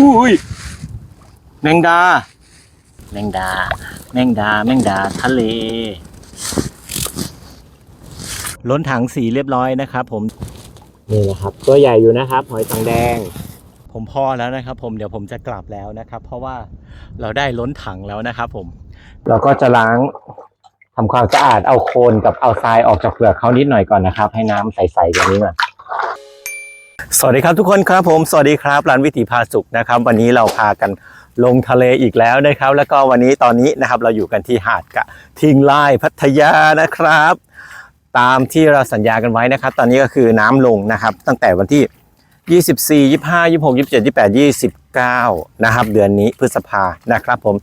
อุ้ยแมงดา แมงดา แมงดา แมงดาทะเล ล้นถังสีเรียบร้อยนะครับ ผม นี่นะครับ ตัวใหญ่อยู่นะครับ หอยตังแดง ผมพอแล้วนะครับ ผมเดี๋ยวผมจะกลับแล้วนะครับ เพราะว่าเราได้ล้นถังแล้วนะครับ ผม เราก็จะล้างทำความสะอาดเอาโคลนกับเอาทรายออกจากเปลือกเขานิดหน่อยก่อนนะครับ ให้น้ำใสๆอย่างนี้ก่อน สวัสดีครับทุกคนครับผมสวัสดีครับร้านวิถีพาสุขนะครับ วันนี้เราพากันลงทะเลอีกแล้วนะครับ แล้วก็วันนี้ตอนนี้นะครับเราอยู่กันที่หาดกะทิงไล่พัทยานะครับ ตามที่เราสัญญากันไว้นะครับ ตอนนี้ก็คือน้ำลงนะครับ ตั้งแต่วันที่ 24 25 26 27 28 29 นะครับ เดือนนี้พฤษภานะครับ ผม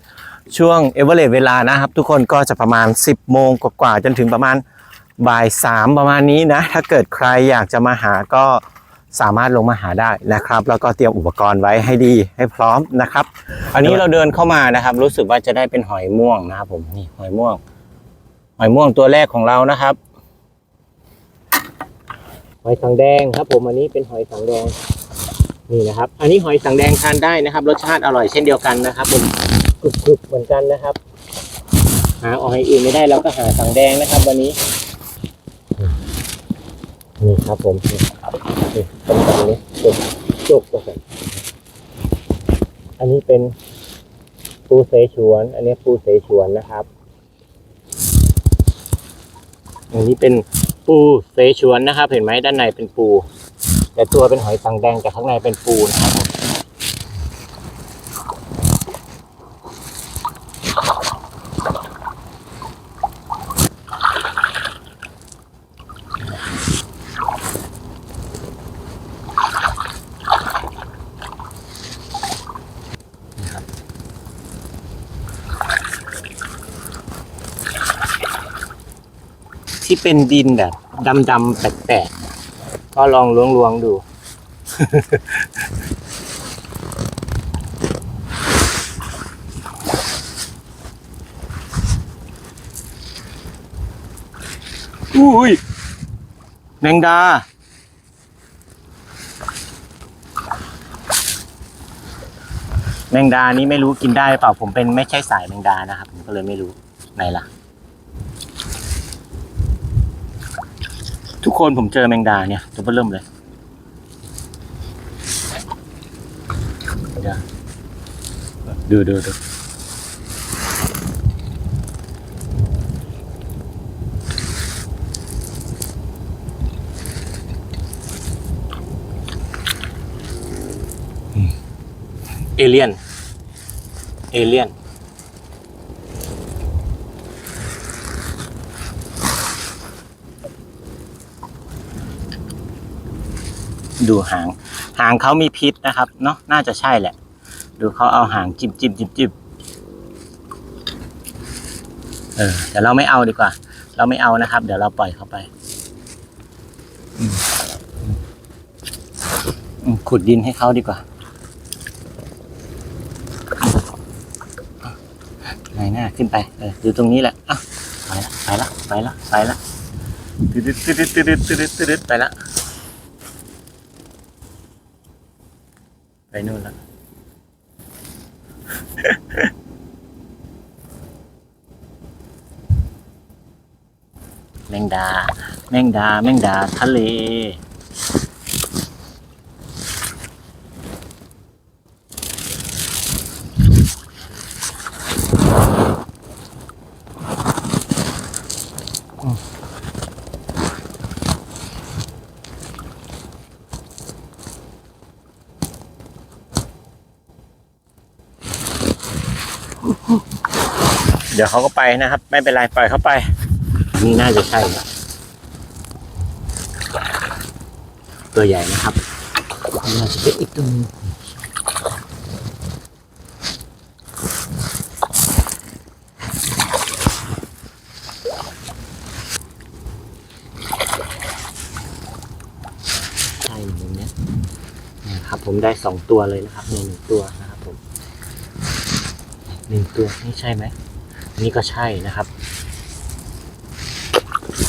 ช่วงเอเวอเรเวลานะครับ ทุกคนก็จะประมาณ 10 โมงกว่าๆจนถึงประมาณบ่าย3ประมาณนี้นะถ้าเกิดใครอยากจะมาหาก็ สามารถลงมาหาได้นะครับ แล้วก็เตรียมอุปกรณ์ไว้ให้ดีให้พร้อมนะครับ อันนี้เราเดินเข้ามานะครับ รู้สึกว่าจะได้เป็นหอยม่วงนะครับ ผมนี่หอยม่วง หอยม่วงตัวแรกของเรานะครับ หอยสังแดงครับ ผมอันนี้เป็นหอยสังแดงนี่นะครับ อันนี้หอยสังแดงทานได้นะครับ รสชาติอร่อยเช่นเดียวกันนะครับผมกรุบๆเหมือนกันนะครับ หาหอยอื่นไม่ได้เราก็หาสังแดงนะครับ วันนี้ นี่ครับผมนี่นี่เป็นแบบนี้จุกจุกตัวกันอันนี้เป็นปูเสฉวน อันนี้ปูเสฉวนนะครับ อันนี้เป็นปูเสฉวนนะครับ เห็นไหมด้านในเป็นปู แต่ตัวเป็นหอยสังแดงแต่ข้างในเป็นปูนะครับ ที่เป็นดินแบบดำๆแปลกๆก็ลองล้วงๆดู อุ้ยแมงดา แมงดานี้ไม่รู้กินได้หรือเปล่าผมเป็นไม่ใช่สายแมงดานะครับ ผมก็เลยไม่รู้ไหนล่ะ ทุก คนผมเจอแมงดาเนี่ยตัวเริ่มเลยเดี๋ยวดูดูดูเอเลียน เอเลียน ดูหาง หางเขามีพิษนะครับเนาะน่าจะใช่แหละ ดูเขาเอาหางจิบจิบจิบจิบเออแต่เราไม่เอาดีกว่า เราไม่เอานะครับ เดี๋ยวเราปล่อยเขาไปขุดดินให้เขาดีกว่าไหนหน้าขึ้นไป เออดูตรงนี้แหละอะไปละไปละไปละไปละตืดตืดตืดตืดตืดตืดไปละ ไป นู่นล้วแมงดา แมงดา แมงดา ทะเล เดี๋ยวเขาก็ไปนะครับ ไม่เป็นไรปล่อยเขาไป นี่น่าจะใช่นะตัวใหญ่นะครับน่าจะเป็นอีกตัวหนึงใช่หนึ่งเนี้ยนะครับผมได้สองตัวเลยนะครับในหนึ่งตัวนะครับผมหนึ่งตัวนี่ใช่ไหม นี่ก็ใช่นะครับ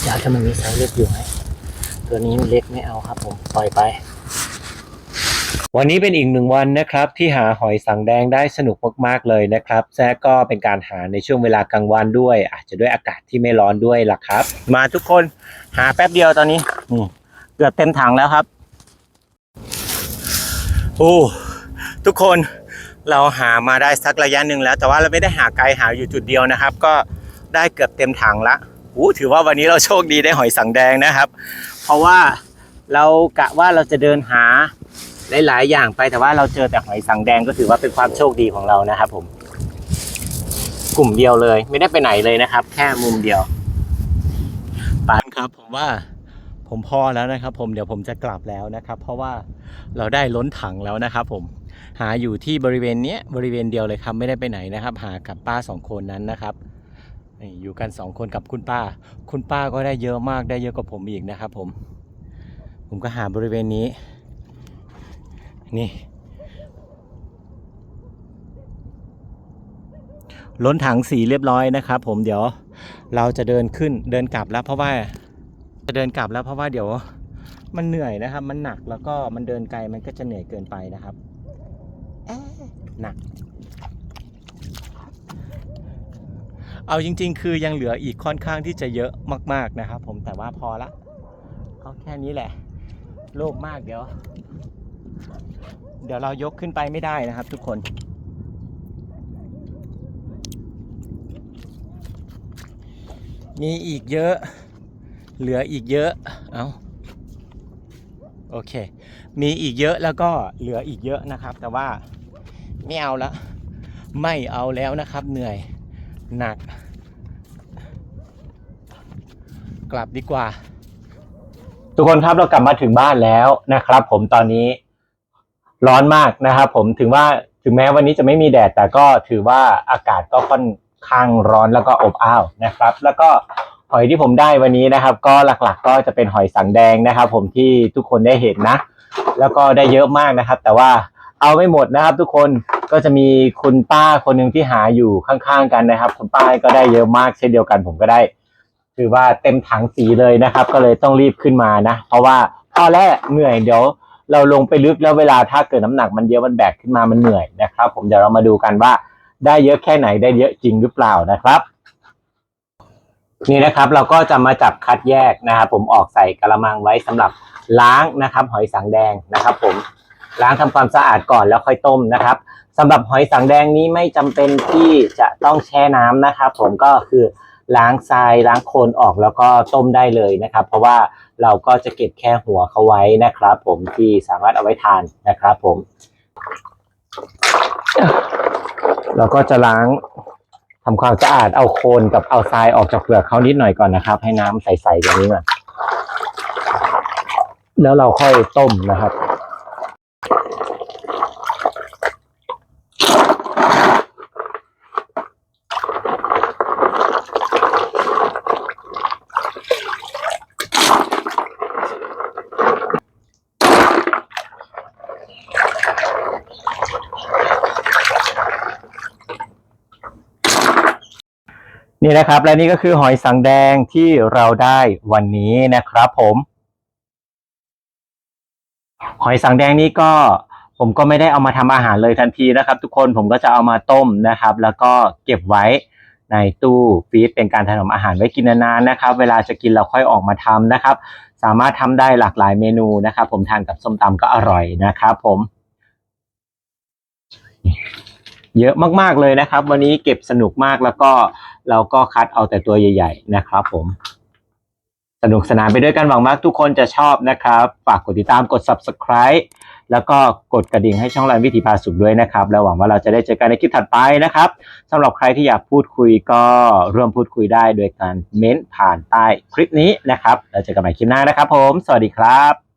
อยากจะมันมีไซส์เล็กอยู่ไหมตัวนี้มันเล็กไม่เอาครับผมปล่อยไป วันนี้เป็นอีกหนึ่งวันนะครับ ที่หาหอยสังแดงได้สนุกมากๆเลยนะครับแซะก็เป็นการหาในช่วงเวลากลางวันด้วย อาจจะด้วยอากาศที่ไม่ร้อนด้วยล่ะครับ มาทุกคนหาแป๊บเดียวตอนนี้เกือบเต็มถังแล้วครับโอ้ทุกคน เราหามาได้สักระยะหนึ่งแล้ว แต่ว่าเราไม่ได้หาไกลหาอยู่จุดเดียวนะครับ ก็ได้เกือบเต็มถังละอู้ถือว่าวันนี้เราโชคดีได้หอยสังแดงนะครับ เพราะว่าเรากะว่าเราจะเดินหาหลาย ๆ อย่างไปแต่ว่าเราเจอแต่หอยสังแดงก็ถือว่าเป็นความโชคดีของเรานะครับผมกลุ่มเดียวเลย ไม่ได้ไปไหนเลยนะครับ แค่มุมเดียวปานครับ ผมว่าผมพอแล้วนะครับ ผมเดี๋ยวผมจะกลับแล้วนะครับ เพราะว่าเราได้ล้นถังแล้วนะครับ ผม หาอยู่ที่บริเวณเนี้ยบริเวณเดียวเลยครับไม่ได้ไปไหนนะครับ หากับป้าสองคนนั้นนะครับอยู่กันสองคนกับคุณป้า คุณป้าก็ได้เยอะมากได้เยอะกว่าผมอีกนะครับ ผม ผมก็หาบริเวณนี้ นี่ล้นถังสีเรียบร้อยนะครับผมเดี๋ยวเราจะเดินขึ้นเดินกลับแล้วเพราะว่าจะเดินกลับแล้วเพราะว่าเดี๋ยว มันเหนื่อยนะครับ มันหนักแล้วก็มันเดินไกลมันก็จะเหนื่อยเกินไปนะครับ นักเอาจริง ๆ คือยังเหลืออีกค่อนข้างที่จะเยอะมาก ๆนะครับผมแต่ว่าพอละเอาแค่นี้แหละ โลภมากเดี๋ยว เดี๋ยวเรายกขึ้นไปไม่ได้นะครับ ทุกคนมีอีกเยอะ เหลืออีกเยอะ เอาโอเค มีอีกเยอะแล้วก็เหลืออีกเยอะนะครับ แต่ว่า ไม่เอาละไม่เอาแล้วนะครับ เหนื่อยหนัก กลับดีกว่า ทุกคนครับเรากลับมาถึงบ้านแล้วนะครับ ผมตอนนี้ร้อนมากนะครับผมถึงว่าถึงแม้วันนี้จะไม่มีแดด แต่ก็ถือว่าอากาศก็ค่อนข้างร้อนแล้วก็อบอ้าวนะครับ แล้วก็หอยที่ผมได้วันนี้นะครับ ก็หลักๆ ก็จะเป็นหอยสังแดงนะครับ ผมที่ทุกคนได้เห็นนะ แล้วก็ได้เยอะมากนะครับ แต่ว่า เอาไม่หมดนะครับ ทุกคนก็จะมีคุณป้าคนหนึ่งที่หาอยู่ข้างๆกันนะครับ คุณป้าก็ได้เยอะมากเช่นเดียวกันผมก็ได้ถือว่าเต็มถังสีเลยนะครับ ก็เลยต้องรีบขึ้นมานะ เพราะว่าพอแล้วเหนื่อยเดี๋ยวเราลงไปลึกแล้วเวลาถ้าเกิดน้ำหนักมันเยอะมันแบกขึ้นมามันเหนื่อยนะครับ ผมเดี๋ยวเรามาดูกันว่าได้เยอะแค่ไหนได้เยอะจริงหรือเปล่านะครับ นี่นะครับเราก็จะมาจับคัดแยกนะครับผมออกใส่กระมังไว้สำหรับล้างนะครับ หอยสังแดงนะครับ ผม ล้างทำความสะอาดก่อนแล้วค่อยต้มนะครับสำหรับหอยสังแดงนี้ไม่จำเป็นที่จะต้องแช่น้ำนะครับ ผมก็คือล้างทรายล้างโคลนออกแล้วก็ต้มได้เลยนะครับ เพราะว่าเราก็จะเก็บแค่หัวเขาไว้นะครับ ผมที่สามารถเอาไว้ทานนะครับ ผม เราก็จะล้างทำความสะอาดเอาโคลนกับเอาทรายออกจากเปลือกเขานิดหน่อยก่อนนะครับ ให้น้ำใสๆอย่างนี้ก่อนแล้วเราค่อยต้มนะครับ นี่นะครับและนี่ก็คือหอยสังแดงที่เราได้วันนี้นะครับผม หอยสังแดงนี้ก็ผมก็ไม่ได้เอามาทำอาหารเลยทันทีนะครับ ทุกคนผมก็จะเอามาต้มนะครับ แล้วก็เก็บไว้ในตู้ฟรีซเป็นการถนอมอาหารไว้กินนานๆนะครับ เวลาจะกินเราค่อยออกมาทำนะครับ สามารถทำได้หลากหลายเมนูนะครับ ผมทานกับส้มตำก็อร่อยนะครับ ผมเยอะมากๆเลยนะครับ วันนี้เก็บสนุกมากแล้วก็ เราก็คัดเอาแต่ตัวใหญ่ๆนะครับผม สนุกสนานไปด้วยกันหวังมากทุกคนจะชอบนะครับ ฝากกดติดตามกด subscribe แล้วก็กดกระดิ่งให้ช่องรันวิถีพาสุขด้วยนะครับ แล้วหวังว่าเราจะได้เจอกันในคลิปถัดไปนะครับสำหรับใครที่อยากพูดคุยก็ร่วมพูดคุยได้โดยการเม้นผ่านใต้คลิปนี้นะครับ แล้วเจอกันใหม่คลิปหน้านะครับผม สวัสดีครับ